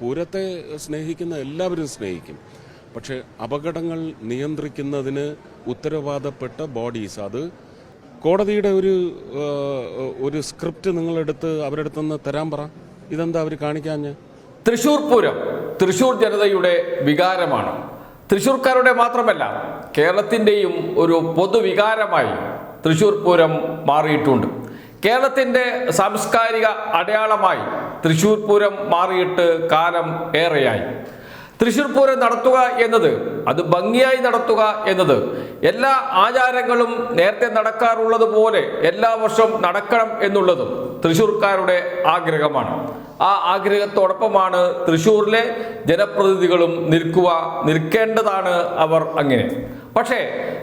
പൂരത്തെ സ്നേഹിക്കുന്ന എല്ലാവരും സ്നേഹിക്കും. പക്ഷെ അപകടങ്ങൾ നിയന്ത്രിക്കുന്നതിന് ഉത്തരവാദപ്പെട്ട ബോഡീസ് അത് കോടതിയുടെ ഒരു ഒരു സ്ക്രിപ്റ്റ് നിങ്ങളെടുത്ത് അവരുടെ അടുത്തുനിന്ന് തരാൻ പറ. ഇതെന്താ അവർ കാണിക്കാഞ്ഞ്? തൃശൂർ പൂരം തൃശൂർ ജനതയുടെ വികാരമാണ്. തൃശൂർക്കാരുടെ മാത്രമല്ല കേരളത്തിന്റെയും ഒരു പൊതുവികാരമായി തൃശൂർ പൂരം മാറിയിട്ടുണ്ട്. കേരളത്തിന്റെ സാംസ്കാരിക അടയാളമായി തൃശൂർ പൂരം മാറിയിട്ട് കാലം ഏറെയായി. തൃശൂർ പൂരം നടത്തുക എന്നത് അത് ഭംഗിയായി നടത്തുക എന്നത് എല്ലാ ആചാരങ്ങളും നേരത്തെ നടക്കാറുള്ളത് പോലെ എല്ലാ വർഷവും നടക്കണം എന്നുള്ളതും തൃശൂർക്കാരുടെ ആഗ്രഹമാണ്. ആ ആഗ്രഹത്തോടൊപ്പമാണ് തൃശൂരിലെ ജനപ്രതിനിധികളും നിൽക്കുക നിൽക്കേണ്ടതാണ് അവർ അങ്ങനെ. പക്ഷേ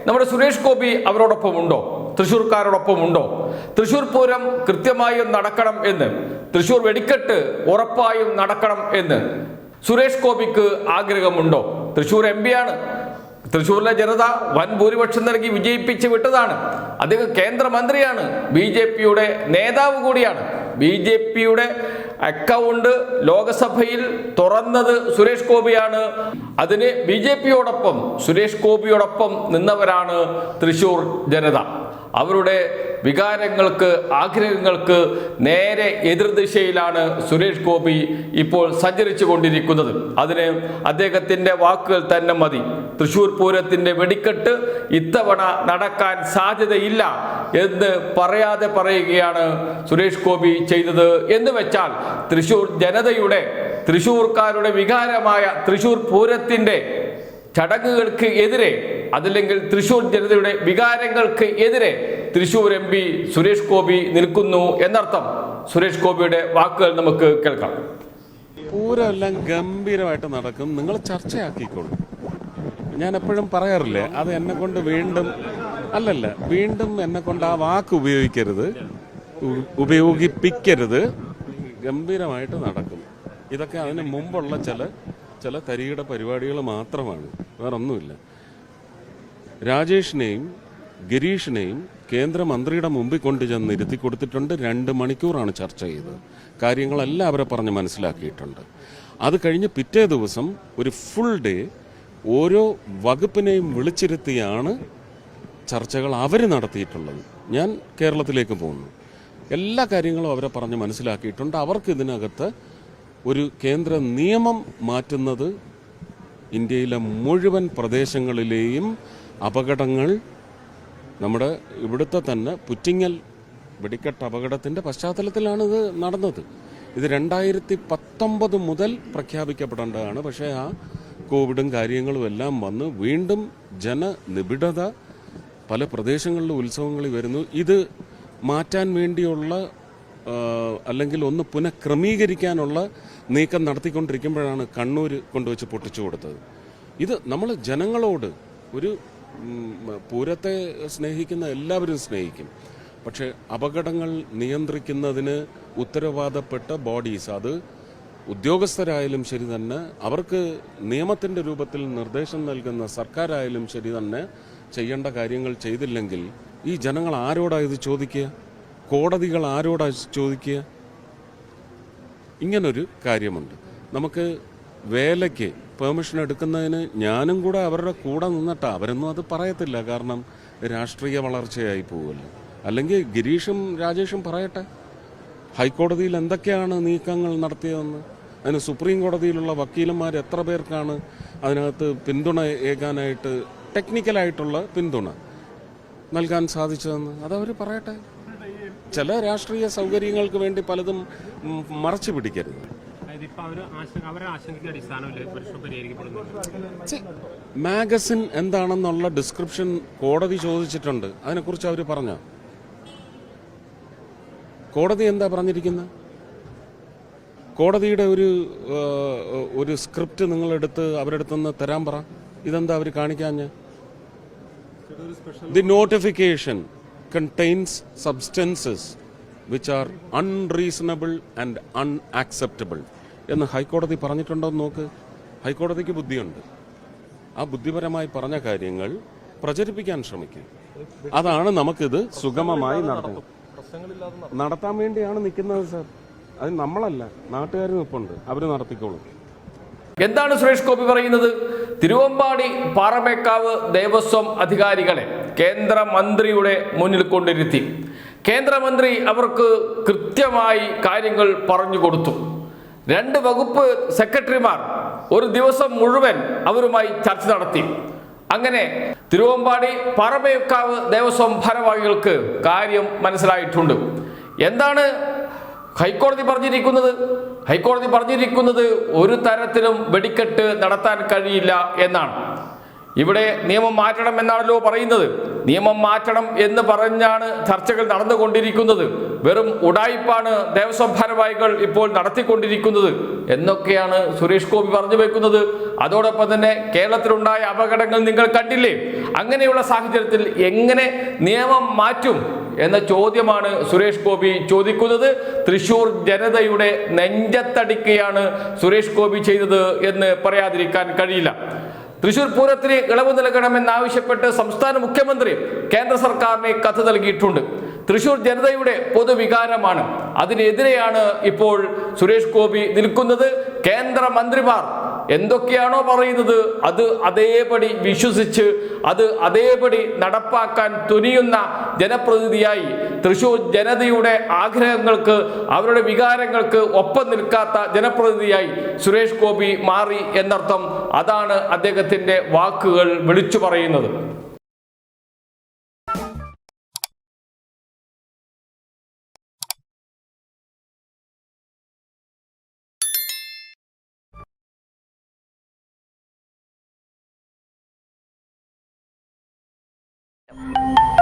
നമ്മുടെ സുരേഷ് ഗോപി അവരോടൊപ്പം ഉണ്ടോ തൃശൂർക്കാരോടൊപ്പം ഉണ്ടോ തൃശൂർ പൂരം കൃത്യമായും നടക്കണം എന്ന്. തൃശ്ശൂർ വെടിക്കെട്ട് ഉറപ്പായും നടക്കണം എന്ന്. സുരേഷ് ഗോപിക്ക് ആഗ്രഹമുണ്ടോ? തൃശ്ശൂർ എം ആണ്. തൃശ്ശൂരിലെ ജനത വൻ ഭൂരിപക്ഷം നൽകി വിജയിപ്പിച്ച് വിട്ടതാണ്. അദ്ദേഹം കേന്ദ്രമന്ത്രിയാണ്. ബി ജെ പിയുടെ നേതാവ് കൂടിയാണ്. ബി ജെ പിയുടെ അക്കൗണ്ട് ലോകസഭയിൽ തുറന്നത് സുരേഷ് ഗോപിയാണ്. അതിന് ബി ജെ പിയോടൊപ്പം സുരേഷ് ഗോപിയോടൊപ്പം നിന്നവരാണ് തൃശൂർ ജനത. അവരുടെ വികാരങ്ങൾക്ക് ആഗ്രഹങ്ങൾക്ക് നേരെ എതിർദിശയിലാണ് സുരേഷ് ഗോപി ഇപ്പോൾ സഞ്ചരിച്ചു കൊണ്ടിരിക്കുന്നത്. അതിന് അദ്ദേഹത്തിന്റെ വാക്കുകൾ തന്നെ മതി. തൃശൂർ പൂരത്തിന്റെ വെടിക്കെട്ട് ഇത്തവണ നടക്കാൻ സാധ്യതയില്ല എന്ന് പറയാതെ പറയുകയാണ് സുരേഷ് ഗോപി ചെയ്തത്. എന്ന് വെച്ചാൽ തൃശൂർ ജനതയുടെ തൃശൂർക്കാരുടെ വികാരമായ തൃശൂർ പൂരത്തിന്റെ ചടങ്ങുകൾക്ക് എതിരെ അതല്ലെങ്കിൽ തൃശൂർ ജനതയുടെ വികാരങ്ങൾക്ക് എതിരെ തൃശൂർ എം പി സുരേഷ് ഗോപി നിൽക്കുന്നു എന്നർത്ഥം. സുരേഷ് ഗോപിയുടെ വാക്കുകൾ നമുക്ക് കേൾക്കാം. പൂരമെല്ലാം ഗംഭീരമായിട്ട് നടക്കും. നിങ്ങൾ ചർച്ചയാക്കിക്കോളൂ. ഞാൻ എപ്പോഴും പറയാറില്ലേ അത് എന്നെ കൊണ്ട് വീണ്ടും അല്ലല്ല വീണ്ടും എന്നെ കൊണ്ട് ആ വാക്ക് ഉപയോഗിക്കരുത് ഉപയോഗിപ്പിക്കരുത്. ഗംഭീരമായിട്ട് നടക്കും. ഇതൊക്കെ അതിന് മുമ്പുള്ള ചില ചില തരിയുടെ പരിപാടികൾ മാത്രമാണ്. വേറൊന്നുമില്ല. രാജേഷിനെയും ഗിരീഷിനെയും കേന്ദ്രമന്ത്രിയുടെ മുമ്പിൽ കൊണ്ടു ചെന്ന് ഇരുത്തി കൊടുത്തിട്ടുണ്ട്. രണ്ട് മണിക്കൂറാണ് ചർച്ച ചെയ്തത് കാര്യങ്ങളെല്ലാം അവരെ പറഞ്ഞ് മനസ്സിലാക്കിയിട്ടുണ്ട്. അത് കഴിഞ്ഞ് പിറ്റേ ദിവസം ഒരു ഫുൾ ഡേ ഓരോ വകുപ്പിനെയും വിളിച്ചിരുത്തിയാണ് ചർച്ചകൾ അവർ നടത്തിയിട്ടുള്ളത്. ഞാൻ കേരളത്തിലേക്ക് പോകുന്നു. എല്ലാ കാര്യങ്ങളും അവരെ പറഞ്ഞ് മനസ്സിലാക്കിയിട്ടുണ്ട്. അവർക്ക് ഇതിനകത്ത് ഒരു കേന്ദ്ര നിയമം മാറ്റുന്നത് ഇന്ത്യയിലെ മുഴുവൻ പ്രദേശങ്ങളിലെയും അപകടങ്ങൾ നമ്മുടെ ഇവിടുത്തെ തന്നെ പുറ്റിങ്ങൽ വെടിക്കെട്ട് അപകടത്തിന്റെ പശ്ചാത്തലത്തിലാണ് ഇത് നടന്നത്. ഇത് രണ്ടായിരത്തി പത്തൊമ്പത് മുതൽ പ്രഖ്യാപിക്കപ്പെടേണ്ടതാണ്. പക്ഷേ ആ കോവിഡും കാര്യങ്ങളും എല്ലാം വന്ന് വീണ്ടും ജനനിബിഡത പല പ്രദേശങ്ങളിലും ഉത്സവങ്ങളിൽ വരുന്നു. ഇത് മാറ്റാൻ വേണ്ടിയുള്ള അല്ലെങ്കിൽ ഒന്ന് പുനഃക്രമീകരിക്കാനുള്ള നീക്കം നടത്തിക്കൊണ്ടിരിക്കുമ്പോഴാണ് കണ്ണൂർ കൊണ്ടുവച്ച് പൊട്ടിച്ചു കൊടുത്തത്. ഇത് നമ്മൾ ജനങ്ങളോട് ഒരു പൂരത്തെ സ്നേഹിക്കുന്ന എല്ലാവരും സ്നേഹിക്കും. പക്ഷേ അപകടങ്ങൾ നിയന്ത്രിക്കുന്നതിന് ഉത്തരവാദപ്പെട്ട ബോഡീസ് അത് ഉദ്യോഗസ്ഥരായാലും ശരി തന്നെ അവർക്ക് നിയമത്തിന്റെ രൂപത്തിൽ നിർദ്ദേശം നൽകുന്ന സർക്കാരായാലും ശരി തന്നെ ചെയ്യേണ്ട കാര്യങ്ങൾ ചെയ്തില്ലെങ്കിൽ ഈ ജനങ്ങൾ ആരോടാ ഇത് ചോദിക്കുക? കോടതികൾ ആരോടാ ചോദിക്കുക? ഇങ്ങനൊരു കാര്യമുണ്ട്. നമുക്ക് വേലയ്ക്ക് പെർമിഷൻ എടുക്കുന്നതിന് ഞാനും കൂടെ അവരുടെ കൂടെ നിന്നിട്ടാണ് അവരൊന്നും അത് പറയത്തില്ല. കാരണം രാഷ്ട്രീയ വളർച്ചയായി പോകുമല്ലോ അല്ലെങ്കിൽ ഗിരീഷും രാജേഷും പറയട്ടെ. ഹൈക്കോടതിയിൽ എന്തൊക്കെയാണ് നീക്കങ്ങൾ നടത്തിയതെന്ന്? അതിന് സുപ്രീം കോടതിയിലുള്ള വക്കീലന്മാർ എത്ര പേർക്കാണ് അതിനകത്ത് പിന്തുണ ഏകാനായിട്ട് ടെക്നിക്കലായിട്ടുള്ള പിന്തുണ നൽകാൻ സാധിച്ചതെന്ന്? അതവർ പറയട്ടെ. ചില രാഷ്ട്രീയ സൗകര്യങ്ങൾക്ക് വേണ്ടി പലതും മറച്ചു പിടിക്കരുത്. മാഗസിൻ എന്താണെന്നുള്ള ഡിസ്ക്രിപ്ഷൻ കോടതി ചോദിച്ചിട്ടുണ്ട്. അതിനെക്കുറിച്ച് അവർ പറഞ്ഞ? കോടതി എന്താ പറഞ്ഞിരിക്കുന്നത് കോടതിയുടെ ഒരു ഒരു സ്ക്രിപ്റ്റ് നിങ്ങളെടുത്ത് അവരെടുത്ത് നിന്ന് തരാൻ പറ. ഇതെന്താ അവർ കാണിക്കാഞ്ഞ്? The notification contains substances which are unreasonable and unacceptable എന്ന് ഹൈക്കോടതി പറഞ്ഞിട്ടുണ്ടോ എന്ന് നോക്ക്. ഹൈക്കോടതിക്ക് ബുദ്ധിയുണ്ട്. ആ ബുദ്ധിപരമായി പറഞ്ഞ കാര്യങ്ങൾ പ്രചരിപ്പിക്കാൻ ശ്രമിക്കും. അതാണ് നമുക്കിത് സുഗമമായി നടത്തുന്നത്. നടത്താൻ വേണ്ടിയാണ് നിൽക്കുന്നത് സർ. അത് നമ്മളല്ല. നാട്ടുകാർ നിൽപ്പുണ്ട്. അവർ നടത്തിക്കോളും. എന്താണ് സുരേഷ് ഗോപി പറയുന്നത്? തിരുവമ്പാടി പാറമേക്കാവ് ദേവസ്വം അധികാരികളെ കേന്ദ്രമന്ത്രിയുടെ മുന്നിൽ കൊണ്ടിരുത്തി. കേന്ദ്രമന്ത്രി അവർക്ക് കൃത്യമായി കാര്യങ്ങൾ പറഞ്ഞു കൊടുത്തു. രണ്ട് വകുപ്പ് സെക്രട്ടറിമാർ ഒരു ദിവസം മുഴുവൻ അവരുമായി ചർച്ച നടത്തി. അങ്ങനെ തിരുവമ്പാടി പാറമേക്കാവ് ദേവസ്വം ഭാരവാഹികൾക്ക് കാര്യം മനസ്സിലായിട്ടുണ്ട്. എന്താണ് ഹൈക്കോടതി പറഞ്ഞിരിക്കുന്നത്? ഹൈക്കോടതി പറഞ്ഞിരിക്കുന്നത് ഒരു തരത്തിലും വെടിക്കെട്ട് നടത്താൻ കഴിയില്ല എന്നാണ്. ഇവിടെ നിയമം മാറ്റണം എന്നാണല്ലോ പറയുന്നത്. നിയമം മാറ്റണം എന്ന് പറഞ്ഞാണ് ചർച്ചകൾ നടന്നുകൊണ്ടിരിക്കുന്നത്. വെറും ഉടായിപ്പാണ് ദേവസ്വം ഭാരവാഹികൾ ഇപ്പോൾ നടത്തിക്കൊണ്ടിരിക്കുന്നത് എന്നൊക്കെയാണ് സുരേഷ് ഗോപി പറഞ്ഞു വെക്കുന്നത്. അതോടൊപ്പം തന്നെ കേരളത്തിലുണ്ടായ അപകടങ്ങൾ നിങ്ങൾ കണ്ടില്ലേ? അങ്ങനെയുള്ള സാഹചര്യത്തിൽ എങ്ങനെ നിയമം മാറ്റും എന്ന ചോദ്യമാണ് സുരേഷ് ഗോപി ചോദിക്കുന്നത്. തൃശൂർ ജനതയുടെ നെഞ്ചത്തടിക്കുകയാണ് സുരേഷ് ഗോപി ചെയ്തത് എന്ന് പറയാതിരിക്കാൻ കഴിയില്ല. തൃശൂർ പൂരത്തിന് ഇളവ് നൽകണമെന്നാവശ്യപ്പെട്ട് സംസ്ഥാന മുഖ്യമന്ത്രി കേന്ദ്ര സർക്കാരിന് കത്ത് നൽകിയിട്ടുണ്ട്. തൃശൂർ ജനതയുടെ പൊതുവികാരമാണ്. അതിനെതിരെയാണ് ഇപ്പോൾ സുരേഷ് ഗോപി നിൽക്കുന്നത്. കേന്ദ്രമന്ത്രിമാർ എന്തൊക്കെയാണോ പറയുന്നത് അത് അതേപടി വിശ്വസിച്ച് അത് അതേപടി നടപ്പാക്കാൻ തുനിയുന്ന ജനപ്രതിനിധിയായി തൃശൂർ ജനതയുടെ ആഗ്രഹങ്ങൾക്ക് അവരുടെ വികാരങ്ങൾക്ക് ഒപ്പം നിൽക്കാത്ത ജനപ്രതിനിധിയായി സുരേഷ് ഗോപി മാറി എന്നർത്ഥം അതാണ് അദ്ദേഹത്തിന്റെ വാക്കുകൾ വിളിച്ചു പറയുന്നത്. Yep.